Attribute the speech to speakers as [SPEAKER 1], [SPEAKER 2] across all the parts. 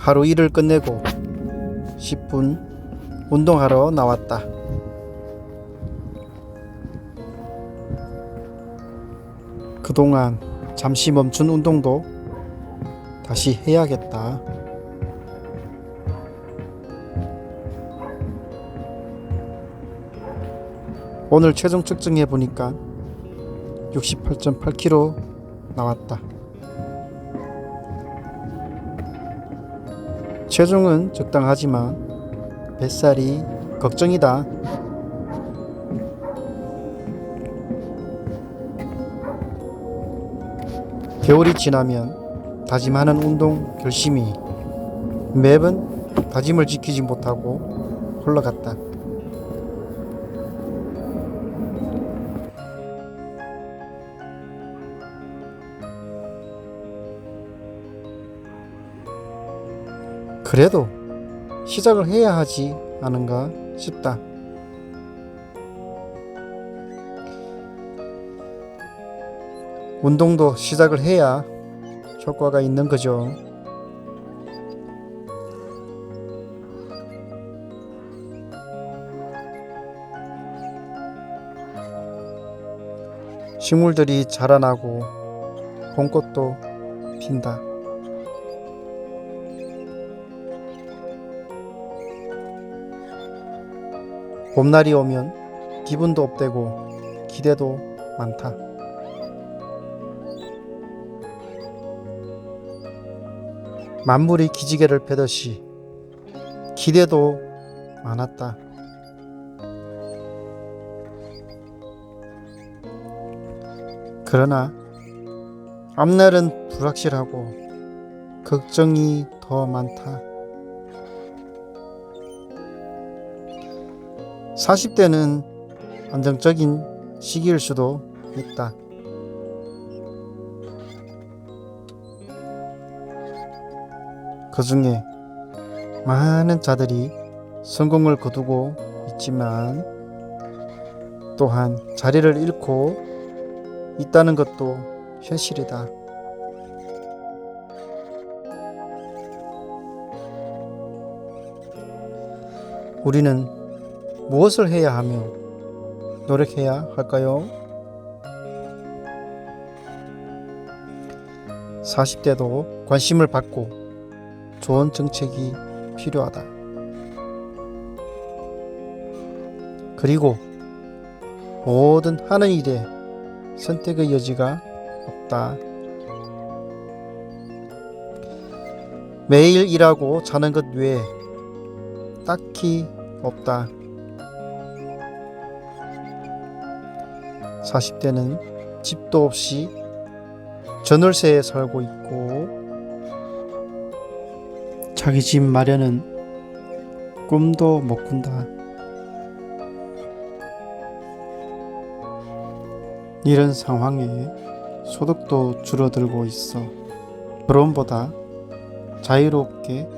[SPEAKER 1] 하루 일을 끝내고 10분 운동하러 나왔다. 그동안 잠시 멈춘 운동도 다시 해야겠다. 오늘 체중 측정해 보니까 68.8kg 나왔다. 체중은 적당하지만 뱃살이 걱정이다. 겨울이 지나면 다짐하는 운동 결심이 매번 다짐을 지키지 못하고 흘러갔다. 그래도 시작을 해야 하지 않은가 싶다. 운동도 시작을 해야 효과가 있는 거죠. 식물들이 자라나고 봄꽃도 핀다. 봄날이 오면 기분도 업되고 기대도 많다. 만물이 기지개를 펴듯이 기대도 많았다. 그러나 앞날은 불확실하고 걱정이 더 많다. 40대는 안정적인 시기일 수도 있다. 그 중에 많은 자들이 성공을 거두고 있지만 또한 자리를 잃고 있다는 것도 현실이다. 우리는 무엇을 해야 하며 노력해야 할까요? 40대도 관심을 받고 좋은 정책이 필요하다. 그리고 모든 하는 일에 선택의 여지가 없다. 매일 일하고 자는 것 외에 딱히 없다. 40대는 집도 없이 전월세에 살고 있고 자기 집 마련은 꿈도 못 꾼다. 이런 상황에 소득도 줄어들고 있어. 결혼보다 자유롭게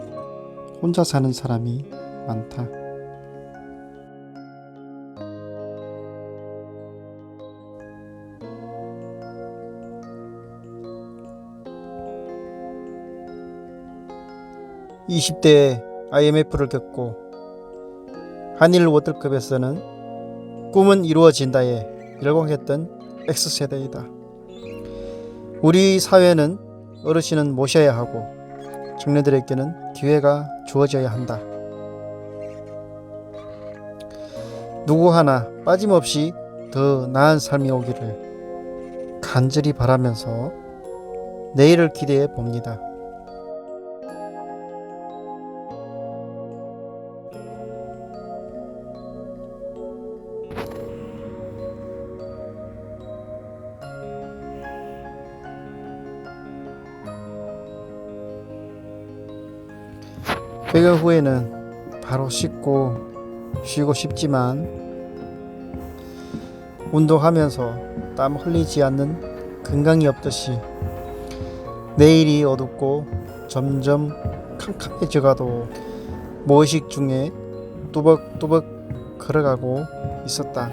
[SPEAKER 1] 혼자 사는 사람이 많다. (20대에) IMF를 겪고 한일 워터컵에서는 꿈은 이루어진다에 열광했던 X세대이다. 우리 사회는 어르신은 모셔야 하고 청년들에게는 기회가 주어져야 한다. 누구 하나 빠짐없이 더 나은 삶이 오기를 간절히 바라면서 내일을 기대해 봅니다. 퇴근 후에는 바로 씻고 쉬고 싶지만 운동하면서 땀 흘리지 않는 건강이 없듯이 내일이 어둡고 점점 캄캄해져 가도 무의식 중에 뚜벅뚜벅 걸어가고 있었다.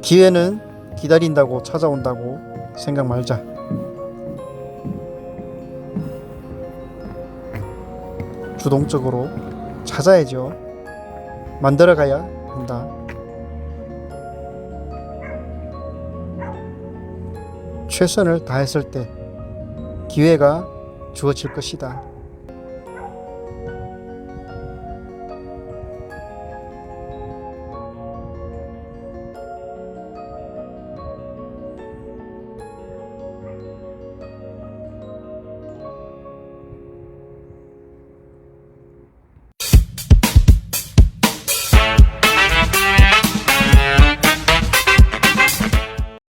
[SPEAKER 1] 기회는 기다린다고 찾아온다고 생각 말자. 주동적으로 찾아야죠. 만들어 가야 한다. 최선을 다했을 때 기회가 주어질 것이다.